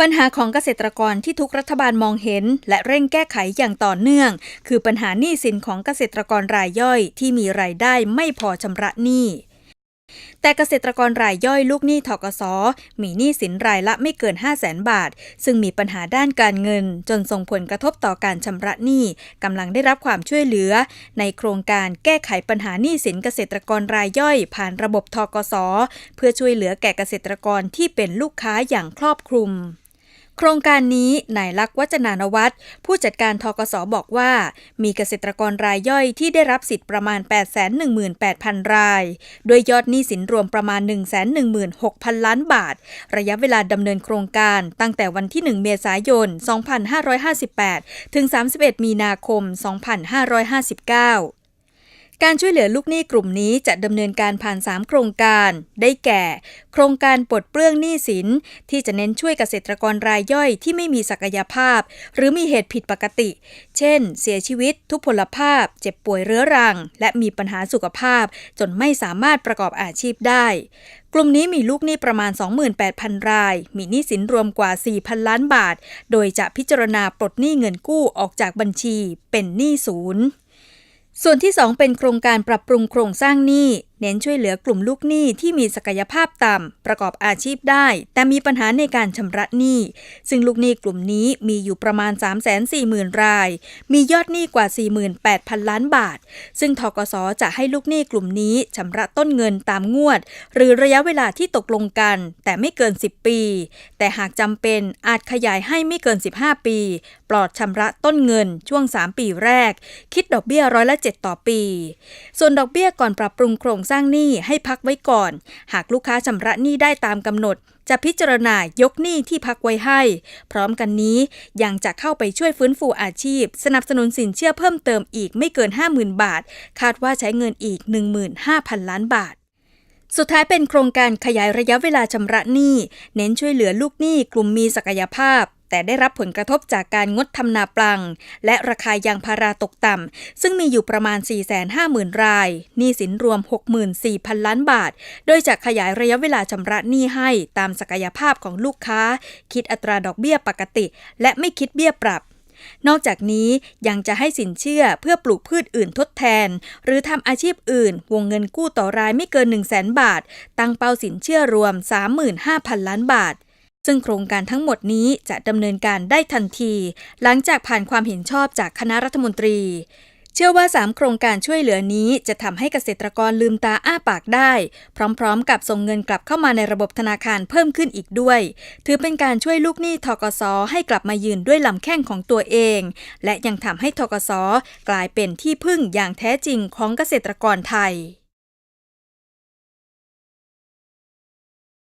ปัญหาของเกษตรกรที่ทุกรัฐบาลมองเห็น และเร่งแก้ไขอย่างต่อเนื่อง คือปัญหาหนี้สินของเกษตรกรรายย่อยที่มีรายได้ไม่พอชำระหนี้แต่เกษตรกรรายย่อยลูกหนี้ทกสมีหนี้สินรายละไม่เกิน 5 0 0แสนบาท ซึ่งมีปัญหาด้านการเงิน จนส่งผลกระทบต่อการชำระหนี้กำลังได้รับความช่วยเหลือ ในโครงการแก้ไขปัญหาหนี้สินเกษตรกรรายย่อย ผ่านระบบทกสเพื่อช่วยเหลือแก่เกษตรกรที่เป็นลูกค้าอย่างครอบคลุม โครงการนี้นายลักษณ์วัจนานวัฒน์ผู้จัดการทกสบอกว่า มีเกษตรกรรายย่อยที่ได้รับสิทธิ์ประมาณ 818,000 รายโดยยอดหนี้สินรวมประมาณ 116,000 ล้านบาท ระยะเวลาดำเนินโครงการตั้งแต่วันที่ 1 เมษายน 2558 ถึง 31 มีนาคม 2559 การช่วยเหลือลูกหนี้กลุ่มนี้จะดำเนินการผ่าน 3 โครงการ ได้แก่ โครงการปลดเปลื้องหนี้สิน ที่จะเน้นช่วยเกษตรกรรายย่อยที่ไม่มีศักยภาพ หรือมีเหตุผิดปกติ เช่น เสียชีวิต ทุพพลภาพ เจ็บป่วยเรื้อรัง และมีปัญหาสุขภาพ จนไม่สามารถประกอบอาชีพได้ กลุ่มนี้มีลูกหนี้ประมาณ 28,000 ราย มีหนี้สินรวมกว่า 4,000 ล้านบาท โดยจะพิจารณาปลดหนี้เงินกู้ออกจากบัญชี เป็นหนี้ศูนย์ ส่วนที่ 2 เป็นโครงการปรับปรุงโครงสร้างหนี้เน้นช่วยเหลือกลุ่มลูกหนี้ที่มีศักยภาพต่ำประกอบอาชีพได้ แต่มีปัญหาในการชำระหนี้ ซึ่งลูกหนี้กลุ่มนี้มีอยู่ประมาณ 340,000 ราย มียอดหนี้กว่า 48,000 ล้านบาท ซึ่งทกสจะให้ลูกหนี้กลุ่มนี้ชำระต้นเงินตามงวด หรือระยะเวลาที่ตกลงกัน แต่ไม่เกิน 10 ปี แต่หากจำเป็นอาจขยายให้ไม่เกิน 15 ปี ปลอดชำระต้นเงินช่วง 3 ปีแรก คิดดอกเบี้ยร้อยละ 7 ต่อปี ส่วนดอกเบี้ยก่อนปรับปรุงโครงสร้างหนี้ให้พักไว้ก่อน หากลูกค้าชำระหนี้ได้ตามกำหนด จะพิจารณายกหนี้ที่พักไว้ให้ พร้อมกันนี้ยังจะเข้าไปช่วยฟื้นฟูอาชีพ สนับสนุนสินเชื่อเพิ่มเติมอีกไม่เกิน 50,000 บาท คาดว่าใช้เงินอีก 15,000 ล้านบาทสุดท้ายเป็นโครงการขยายระยะเวลาชำระหนี้ เน้นช่วยเหลือลูกหนี้กลุ่มมีศักยภาพ แต่ได้รับผลกระทบจากการงดทำนาปลัง และราคายางพาราตกต่ำ ซึ่งมีอยู่ประมาณ 450,000 รายหนี้สินรวม 64,000 ล้านบาท โดยจะขยายระยะเวลาชำระหนี้ให้ตามศักยภาพของลูกค้า คิดอัตราดอกเบี้ยปกติ และไม่คิดเบี้ยปรับนอกจากนี้ยังจะให้สินเชื่อเพื่อปลูกพืชอื่นทดแทน หรือทำอาชีพอื่น วงเงินกู้ต่อรายไม่เกิน 1 0 0 0 0แบาท ตั้งเป้าสินเชื่อรวม 35,000 ล้านบาท ซึ่งโครงการทั้งหมดนี้จะดำเนินการได้ทันที หลังจากผ่านความเห็นชอบจากคณะรัฐมนตรี เชื่อว่า 3 โครงการช่วยเหลือนี้จะทำให้เกษตรกรลืมตาอ้าปากได้ พร้อมๆ กับส่งเงินกลับเข้ามาในระบบธนาคารเพิ่มขึ้นอีกด้วย ถือเป็นการช่วยลูกหนี้ทกสให้กลับมายืนด้วยลำแข้งของตัวเอง และยังทำให้ทกสกลายเป็นที่พึ่งอย่างแท้จริงของเกษตรกรไทย